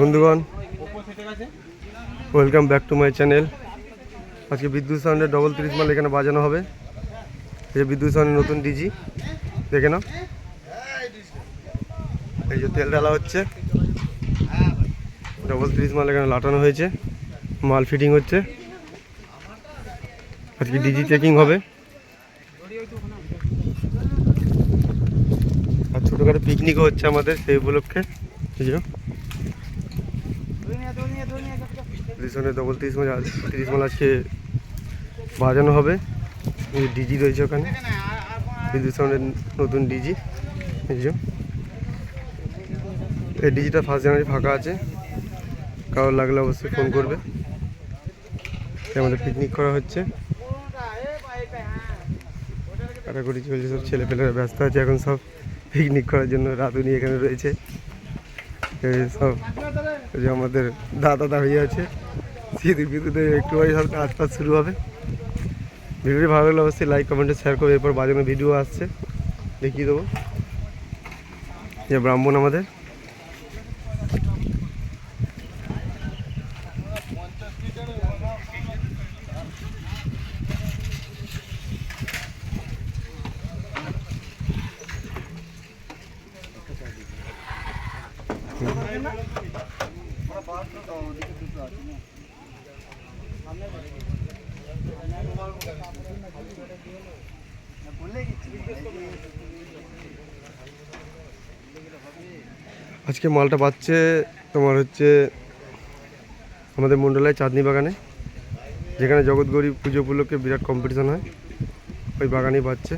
বন্ধুগণ welcome back to my channel আজকে বিদ্যুৎ সাউন্ডের ডবল তিরিশ মাল এখানে বাজানো হবে। এই বিদ্যুৎ সাউন্ডের নতুন ডিজি দেখে নাও। এই যে তেল ঢালা হচ্ছে। ডবল তিরিশ মাল এখানে লাটানো হয়েছে। মাল ফিটিং হচ্ছে। আজকে ডিজি চেকিং হবে। আর ছোটোখাটো পিকনিকও হচ্ছে আমাদের সেই উপলক্ষে। যে পিছনে ডবল তিরিশ মাল তিরিশ মাল আজকে বাজানো হবে। ডিজি রয়েছে ওখানে। বিদ্যুৎ নতুন ডিজি এই এই ডিজিটা ফার্স্ট জানুয়ারি ফাঁকা আছে। কারোর লাগলে অবশ্যই ফোন করবে। আমাদের পিকনিক করা হচ্ছে। কাটাকুটি চলছে, সব ছেলেপেলেরা ব্যস্ত আছে, এখন সব পিকনিক করার জন্য রাঁধুনি এখানে রয়েছে। সব যে আমাদের দাদা দাঁড়িয়ে আছে। বিদ্যুতে একটু সব শুরু হবে। ভিডিওটি ভালো লাগলে অবশ্যই লাইক কমেন্টে শেয়ার করবে। এরপর বাজানো ভিডিও আসছে। দেখিয়ে দেবো। যে ব্রাহ্মণ আমাদের। আজকে মালটা পাচ্ছে তোমার হচ্ছে আমাদের মন্ডলায় চাঁদনি বাগানে, যেখানে জগৎগৌরী পুজো উপলক্ষে বিরাট কম্পিটিশন হয় ওই বাগানেই পাচ্ছে।